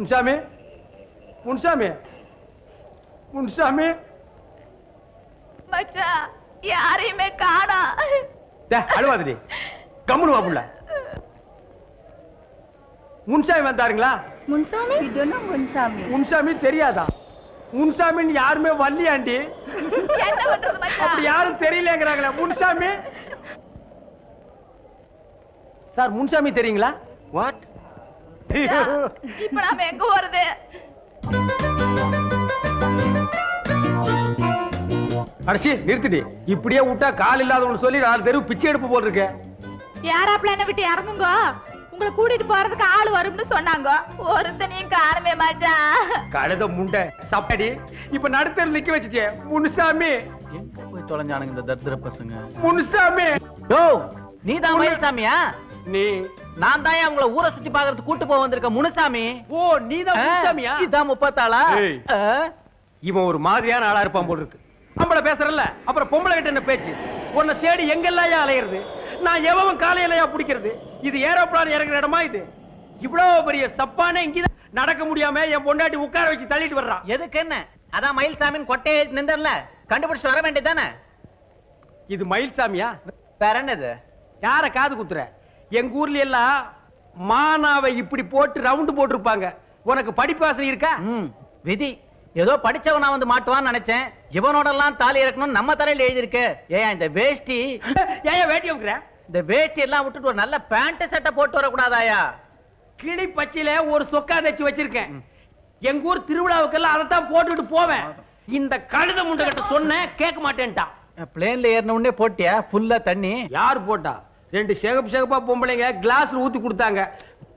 முன்சாமி முன்சாமி முன்சாமி. மச்சான் யாரையுமே காணா. அழுவாதடி. கம்முனு வா புள்ள. முன்சாமி வந்தாருங்களா? முன்சாமி? முன்சாமி? முன்சாமி தெரியாதா? முன்சாமின்னு யாருமே வரலையாண்டி? என்ன பண்றது அப்படி யாரும் தெரியலங்கிறாங்களே முன்சாமி? சார் முன்சாமி தெரியுங்களா? வாட் இப்ப நாம எங்க போறது? அடிச்சு நிறுத்திடி. இப்படியே விட்டா கால் இல்லாதவங்க சொல்லி நாலு தெருவு பிச்சை எடுப்பு போல் இருக்கு யாராப்ல என்ன விட்டு இறங்குங்க? உங்களை கூட்டிட்டு போறதுக்கு ஆள் வரும்னு சொன்னாங்க. ஒருத்தனையும் காணுமே மச்சான். கழுத முண்டை சப்படி இப்ப நடுத்தர் நிக்க வச்சுச்சே முனுசாமி. எங்க போய் தொலைஞ்சானுங்க இந்த தரித்திர பசங்க? முனுசாமி. யோ நீ தான் மயில்சாமியா நீ நான் தான் உங்களை ஊரை சுத்தி பாக்குறது கூட்டு போக வந்திருக்க முனுசாமி. ஓ நீதான் முனுசாமியா? இதான் முப்பத்தாளா? இவன் ஒரு மாதிரியான ஆளா இருப்பான் போல இருக்கு. ஆம்பளை பேசுறல்ல அப்புறம் பொம்பளை கிட்ட என்ன பேச்சு? உன்னை தேடி எங்கெல்லாம் அலையிறது? நான் எவன் காலையிலயா பிடிக்கிறது? இது ஏரோப்ளான் இறங்குற இடமா இது? இவ்வளவு பெரிய சப்பானே இங்கதான் நடக்க முடியாம என் பொண்டாட்டி உட்கார வச்சு தள்ளிட்டு வர்றான் எதுக்கு என்ன? அதான் மயில்சாமின்னு கொட்டையை நின்றல கண்டுபிடிச்சு வர வேண்டியதானே இது மயில்சாமியா? வேற என்னது? யார காது குத்துற? எங்க ஊர்ல எல்லாம் மானாவை இப்படி போட்டு ரவுண்டு போட்டிருப்பாங்க. உனக்கு படிப்பாசனை இருக்கா? விதி. ஏதோ படிச்சவனா வந்து மாட்டுவான்னு நினைச்சேன். இவனோட எல்லாம் தாலி இறக்கணும் நம்ம தலையில எழுதியிருக்கு. ஏன் இந்த வேஷ்டி. ஏன் வேட்டி வைக்கிற இந்த வேஷ்டி எல்லாம் விட்டுட்டு ஒரு நல்ல பேண்ட் சட்டை போட்டு வரக்கூடாதாயா? கிளி பச்சையில ஒரு சொக்கா தச்சு வச்சிருக்கேன். எங்க ஊர் திருவிழாவுக்கெல்லாம் அதைத்தான் போட்டுட்டு போவேன். இந்த கழுத முண்டை கிட்ட சொன்னேன் கேட்க மாட்டேன்ட்டான். பிளேன்ல ஏறின உடனே போட்டியா? ஃபுல்லா தண்ணி. யார் போட்டா? ரெண்டு சிகப்பு சிகப்பா பொம்பளைங்க கிளாஸ்ல ஊத்தி கொடுத்தாங்க.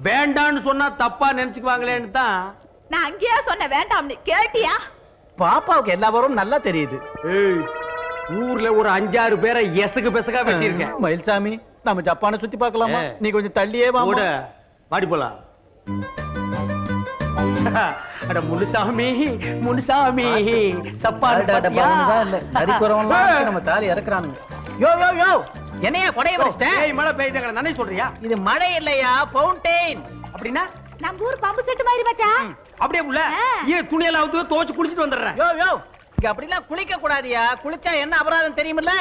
வேண்டான்னு சொன்னா தப்பா நினைச்சுக்குவாங்களேன்னு தான். நான் அங்கேயே சொன்னேன் வேண்டாம்னு. கேட்டியா? பாப்பாவுக்கு எல்லா வரும் நல்லா தெரியுது. ஏய், ஊர்ல ஒரு அஞ்சாறு பேரை எசகு பெசகா வச்சிருக்கேன் மயில்சாமி நம்ம ஜப்பானை சுத்தி பார்க்கலாமா. நீ கொஞ்சம் தள்ளியே வா கூட மாடி போலாம். அட முனுசாமி முனுசாமி சப்பாடு பாத்தியா? நம்ம தாலி இறக்குறானுங்க. யோ யோ யோ. என்னையா கொடைய வச்சிட்டேன் ஏய், மழை பெய்யுதுங்க நானே சொல்றியா? இது மழை இல்லையா ஃபவுண்டெயின் அப்படின்னா? நம்ம ஊர் பம்பு செட்டு மாதிரி மச்சான். அப்படியே உள்ள? ஆ. ஏன் துணியெல்லாம் அவுத்து துவைச்சு குளிச்சிட்டு வந்துடுறேன். யோ யோ. இங்க அப்படிலாம் குளிக்க கூடாதியா? குளிச்சா என்ன அபராதம் தெரியுமில்ல?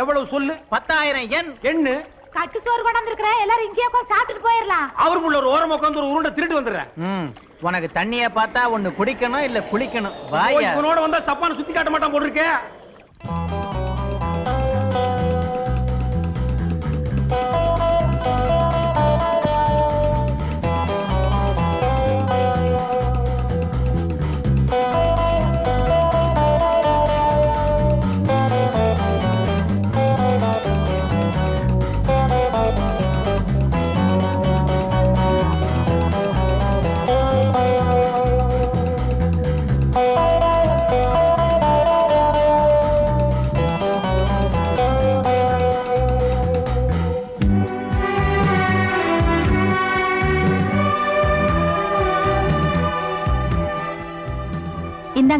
எவ்வளவு சொல்லு? பத்தாயிரம் எண். எண்ணு? கட்டு சோறு கொண்டாந்து இருக்கிறேன் எல்லாரும் இங்கேயே உட்காந்து சாப்பிட்டுட்டு போயிடலாம். அவருக்குள்ள ஒரு ஓரமா உட்காந்து ஒரு உருண்டை திருட்டு வந்துடுறேன். உனக்கு தண்ணிய பார்த்தா ஒண்ணு குடிக்கணும் இல்ல குளிக்கணும். வாயா. இவனோட வந்தா தப்பான சுத்தி காட்ட மாட்டான் போட்டிருக்கே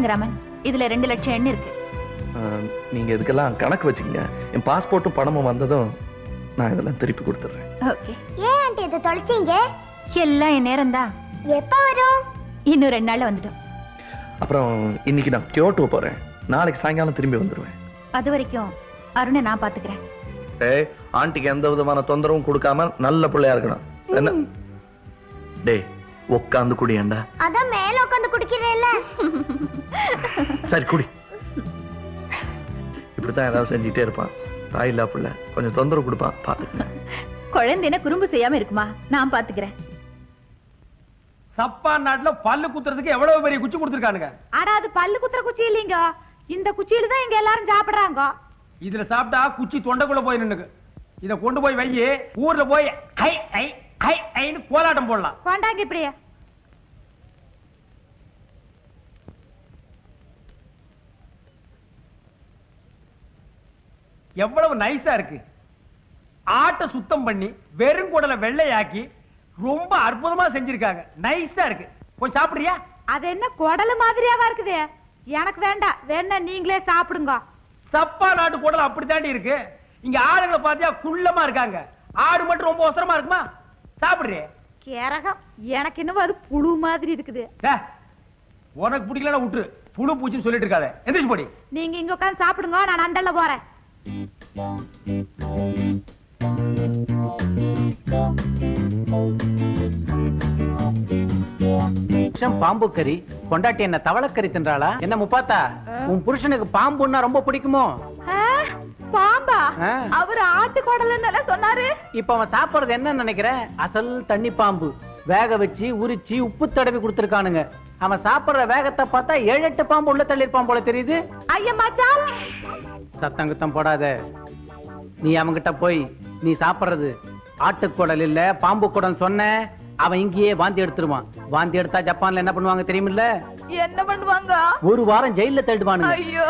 ராமன் இதுல ரெண்டு லட்சம் எண்ணு இருக்கு. ஆஹ், நீங்க இதுக்கெல்லாம் கணக்கு வச்சுக்கங்க. என் பாஸ்போர்ட்டும் பணமும் வந்ததும் நான் இதெல்லாம் திருப்பி கொடுத்துட்றேன். ஓகே. ஏன் ஆண்டி இதை தொலைச்சீங்க? எல்லாம் என் நேரம் தான். எப்ப வரும்? இன்னும் ரெண்டு நாள்ல வந்துடும். அப்புறம் இன்னைக்கு நான் கியோட்டோ போறேன். நாளைக்கு சாயங்காலம் திரும்பி வந்துடுவேன் அது வரைக்கும் அருணை நான் பாத்துக்கிறேன். ஏய் ஆண்டிக்கு எந்த விதமான தொந்தரவும் கொடுக்காம நல்ல பிள்ளையா இருக்கணும். என்ன? டேய் உட்காந்து குடியேண்டா அதான் மேல உட்காந்து குடிக்கிறேன்ல சரி குடி. இப்படித்தான் ஏதாவது செஞ்சுட்டே இருப்பான். தாய் இல்லா பிள்ளை. கொஞ்சம் தொந்தரவு கொடுப்பான் பாத்துக்க குழந்தைன குறும்பு செய்யாம இருக்குமா? நான் பாத்துக்கிறேன். சப்பான் நாட்டுல பல்லு குத்துறதுக்கு எவ்வளவு பெரிய குச்சி கொடுத்துருக்கானுங்க? ஆனா அது பல்லு குத்துற குச்சி இல்லீங்க. இந்த குச்சியில தான் இங்க எல்லாரும் சாப்பிடுறாங்க. இதுல சாப்பிட்டா குச்சி தொண்டைக்குள்ள போய் நின்னுக்கு. இத கொண்டு போய் வை ஊர்ல போய் ஐ ஐ ஐ ஐன்னு கோலாட்டம் போடலாம். கொண்டாங்க இப்படியே. எவ்வளவு நைஸா இருக்கு. ஆட்டை சுத்தம் பண்ணி வெறும் குடலை வெள்ளையாக்கி ரொம்ப அற்புதமா செஞ்சிருக்காங்க. நைஸா இருக்கு. கொஞ்சம் சாப்பிடுறியா? அது என்ன குடலு மாதிரியாவா இருக்குது? எனக்கு வேண்டாம். வேணா நீங்களே சாப்பிடுங்க. சப்பா நாட்டு குடல் அப்படித்தாண்டி இருக்கு. இங்க ஆளுங்களை பாத்தியா குள்ளமா இருக்காங்க. ஆடு மட்டும் ரொம்ப அவசரமா இருக்குமா? சாப்பிடுறியே? கேரகம். எனக்கு என்னவோ அது புழு மாதிரி இருக்குது. உனக்கு பிடிக்கலன்னா விட்டுரு. புழு பூச்சின்னு சொல்லிட்டு இருக்காத. எந்திரிச்சு போடி. நீங்க இங்க உட்கார்ந்து சாப்பிடுங்க. நான் அண்டல்ல போறேன். புருஷன் பாம்பு கறி. கொண்டாட்டி என்ன தவளக்கறி தின்றாளா? என்ன முப்பாத்தா? உன் புருஷனுக்கு பாம்புன்னா ரொம்ப பிடிக்குமோ? பாம்பா. அவரு ஆட்டு குடல்னு சொன்னாரு. இப்ப அவன் சாப்பிடுறது என்ன நினைக்கிற? அசல் தண்ணி பாம்பு. வேக வச்சு உரிச்சு உப்பு தடவி கொடுத்துருக்கானுங்க. அவன் சாப்பிடுற வேகத்தை பார்த்தா ஏழு எட்டு பாம்பு உள்ள தள்ளியிருப்பான் போல தெரியுது. ஐயா மச்சான். சத்தம் குத்தம் போடாத. நீ அவன்கிட்ட போய் நீ சாப்பிடுறது. ஆட்டுக்குடல் இல்ல பாம்பு குடல் சொன்ன அவன் இங்கேயே வாந்தி எடுத்துருவான். வாந்தி எடுத்தா ஜப்பான்ல என்ன பண்ணுவாங்க தெரியுமில்ல? என்ன பண்ணுவாங்க? ஒரு வாரம் ஜெயில தள்ளிடுவானுங்க ஐயோ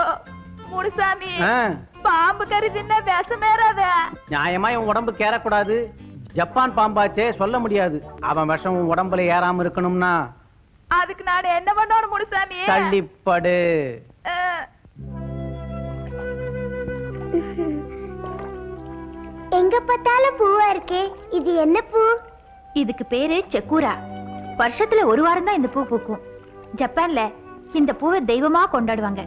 முனுசாமி பாம்பு கறி தின்ன விஷமேறாத நியாயமா இவன் உடம்புக்கு ஏறக்கூடாது ஜப்பான் பாம்பாச்சே சொல்ல முடியாது. அவன் விஷம் உடம்புல ஏறாம இருக்கணும்னா. அதுக்கு நான் என்ன பண்ணணும் முனுசாமி? தள்ளிப்படு. எங்க பார்த்தாலும் பூவா இருக்கே? இது என்ன பூ? இதுக்கு பேரு செக்கூரா. வருஷத்துல ஒரு வாரம் தான் இந்த பூ பூக்கும். ஜப்பான்ல இந்த பூவை தெய்வமா கொண்டாடுவாங்க.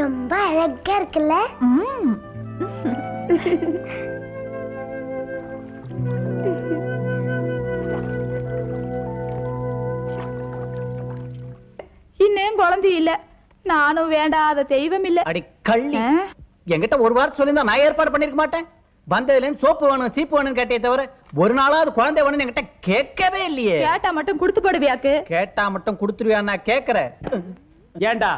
ரொம்ப அழகா இருக்குல்ல. இன்னும் குழந்தை இல்ல. நானும் வேண்டாத தெய்வம் இல்ல. அடி கள்ளி? என்கிட்ட ஒரு வாரம் சொல்லியிருந்தா நான் ஏற்பாடு பண்ணிருக்க மாட்டேன். வந்ததுல இருந்து சோப்பு வேணும் சீப்பு வேணும்னு கேட்டே தவிர ஒரு நாளாவது குழந்தை வேணும்னு என்கிட்ட கேட்கவே இல்லையே. கேட்டா மட்டும் கொடுத்து போடுவியாக்கு? கேட்டா மட்டும் கொடுத்துருவியா நான் கேக்குறேன் ஏன்டா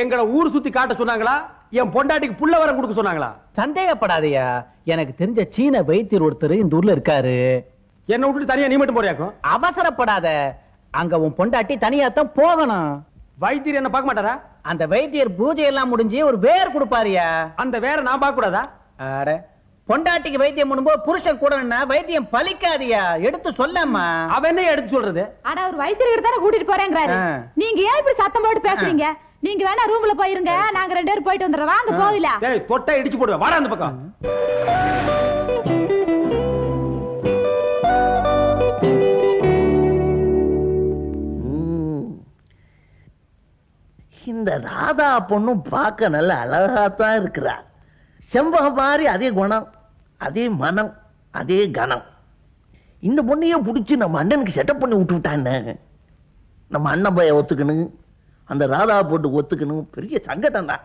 எங்களை ஊர் சுத்தி காட்ட சொன்னாங்களா? என் பொண்டாட்டிக்கு புள்ள வரம் கொடுக்க சொன்னாங்களா? சந்தேகப்படாதயா. எனக்கு தெரிஞ்ச சீன வைத்தியர் ஒருத்தர் இந்த ஊர்ல இருக்காரு. என்ன விட்டுட்டு தனியா நீ மட்டும் போறியாக்கும்? அவசரப்படாத. அங்க உன் பொண்டாட்டி தனியா தான் போகணும். வைத்தியர் என்ன பார்க்க மாட்டாரா? அந்த வைத்தியர் பூஜை எல்லாம் முடிஞ்சு ஒரு வேர் கொடுப்பாருயா. அந்த வேற நான் பார்க்க கூடாதா பொண்டாட்டிக்கு வைத்தியம் பண்ணும்போது புருஷன் கூட நின்னா வைத்தியம் பலிக்காதியா எடுத்து சொல்லம்மா. அவன் என்ன எடுத்து சொல்றது? ஆனா ஒரு வைத்தியர்கிட்ட தானே கூட்டிட்டு போறேங்கிறாரு. நீங்க ஏன் இப்படி சத்தம் போட்டு பேசுறீங்க? நீங்க வேணா ரூம்ல போயிருங்க. நாங்க ரெண்டு பேரும் போயிட்டு வந்துடுறோம். வாங்க போகல. டேய் தொட்டா இடிச்சு போடுவேன். வாடா அந்த பக்கம். இந்த ராதா பொண்ணும் பார்க்க நல்ல அழகாத்தான் இருக்கிறா. செம்பகம் மாதிரி அதே குணம். அதே மனம் அதே கனம் இந்த பொண்ணையே பிடிச்சி நம்ம அண்ணனுக்கு செட்டப் பண்ணி விட்டு விட்டான்னு நம்ம அண்ணன் பைய ஒத்துக்கணும் அந்த ராதா போட்டு ஒத்துக்கணும் பெரிய சங்கடம் தான்.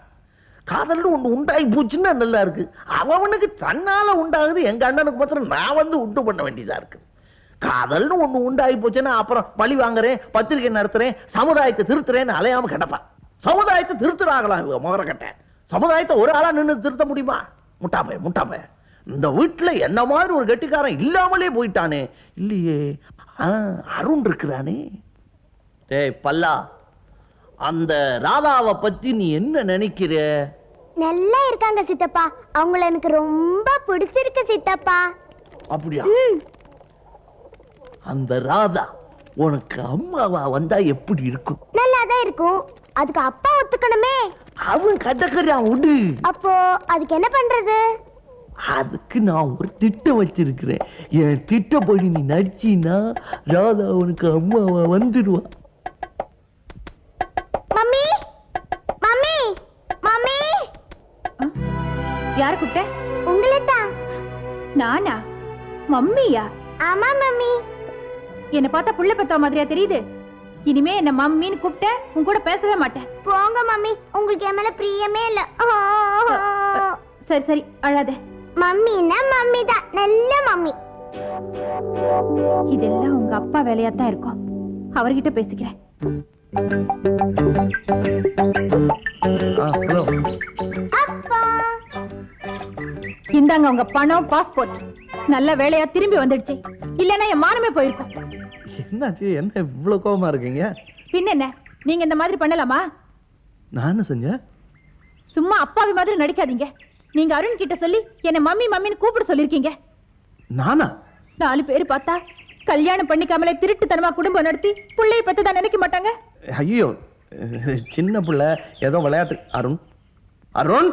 காதல்னு ஒன்று உண்டாகி போச்சுன்னா நல்லா இருக்கு. அவனுக்கு தன்னால உண்டாகுது எங்க அண்ணனுக்கு மாத்திரம் நான் வந்து உண்டு பண்ண வேண்டியதா இருக்கு. காதல்னு ஒன்று உண்டாகி போச்சுன்னா அப்புறம் பழி வாங்குறேன் பத்திரிக்கை நடத்துறேன் சமுதாயத்தை திருத்துறேன்னு அலையாம கிடப்பான். சமுதாயத்தை திருத்துறாங்களாம் இவங்க முகரக்கட்ட சமுதாயத்தை ஒரு ஆளா நின்று திருத்த முடியுமா? முட்டாப்பே முட்டாப்பே இந்த வீட்டுல என்ன மாதிரி ஒரு கெட்டிக்காரன் இல்லாமலே போயிட்டானே. இல்லையே. ஆ, அருண் இருக்கிறானே. டேய் பல்லா. அந்த ராதாவை பத்தி நீ என்ன நினைக்கிற? நல்லா இருக்காங்க சித்தப்பா. அவங்கள எனக்கு ரொம்ப பிடிச்சிருக்கு சித்தப்பா. அப்படியா? அந்த ராதா உனக்கு அம்மாவா வந்தா எப்படி இருக்கும்? நல்லா தான் இருக்கும். அதுக்கு அப்பா ஒத்துக்கணுமே. அவன் கட்டக்கறியான் விடு அப்போ அதுக்கு என்ன பண்றது? அதுக்கு நான் ஒரு திட்டம் வச்சிருக்கிறேன். என் திட்டப்படி நீ நடிச்சின்னா ராதா உனக்கு அம்மாவா வந்துடுவா மம்மி! மம்மி! மம்மி! யார கூப்பிட்ட உங்களை தான் நானா? மம்மியா? ஆமா மம்மி. என்ன பார்த்தா புள்ள பெத்த மாதிரியா தெரியுது. இனிமே என்ன மம்மின்னு கூப்பிட்ட உன் கூட பேசவே மாட்டேன். போங்க மம்மி. உங்களுக்கு என் மேல பிரியமே இல்ல. சரி சரி. அழாத. மம்மின்னா மம்மி தான் நல்ல மம்மி. இதெல்லாம் உங்க அப்பா வேலையா தான் இருக்கும். அவர்கிட்ட பேசிக்கிறேன். அப்பா. இந்தாங்க உங்க பணம் பாஸ்போர்ட் நல்ல வேலையா திரும்பி வந்துடுச்சு. இல்லன்னா என் மானமே போயிருக்கும். என்னாச்சு? என்ன இவ்வளவு கோபமா இருக்கீங்க? பின்ன என்ன? நீங்க இந்த மாதிரி பண்ணலாமா? நான் என்ன செஞ்சேன்? சும்மா அப்பாவி மாதிரி நடிக்காதீங்க. நீங்க அருண் கிட்ட சொல்லி என்ன மம்மி மம்மின்னு கூப்பிட சொல்லிருக்கீங்க. நானா? நாலு பேர் பார்த்தா கல்யாணம் பண்ணிக்காமலே திருட்டுத்தனமா குடும்பம் நடத்தி புள்ளைய பத்ததான் நினைக்க மாட்டாங்க. ஐயோ சின்ன பிள்ளை ஏதோ விளையாட்டு. அருண்? அருண்?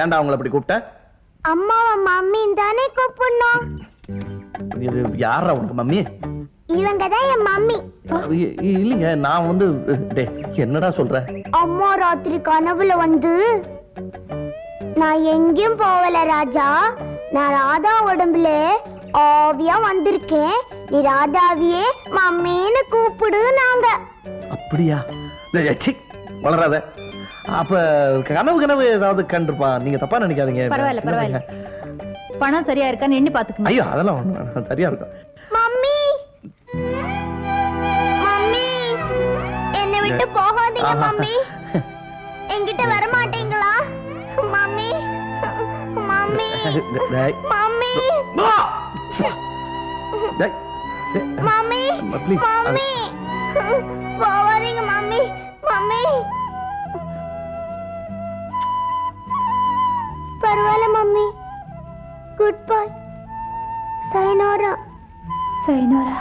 ஏன்டா அவங்கள அப்படி கூப்பிட்ட? அம்மாவை மம்மின்னு தானே கூப்பிடணும். யாரா உனக்கு மம்மி? இவங்க தான் என் மம்மி. இல்லைங்க நான் வந்து டே என்னடா சொல்ற? அம்மா ராத்திரி கனவுல வந்து நான் எங்கேயும் போகல ராஜா. நான் ராதா உடம்புல ஆவியா வந்திருக்கேன். நீ ராதாவியே மம்மின்னு கூப்பிடு நாங்க. அப்படியா? வளராத. அப்ப கனவு கனவு ஏதாவது கண்டிருப்பான் நீங்க தப்பா நினைக்காதீங்க. பரவாயில்ல, பரவாயில்ல. பணம் சரியா இருக்கான்னு எண்ணி பாத்துக்கணும் ஐயோ அதெல்லாம். சரியா இருக்கும். மம்மி விட்டு போகாதீங்க ஆஹா. மம்மி என்கிட்ட வர மாட்டீங்களா மம்மி மம்மி டேய், மம்மி டேய், டேய், மம்மி please, மம்மி போகாதீங்க மம்மி மம்மி பரவாயில்ல mummy good bye sayonara sayonara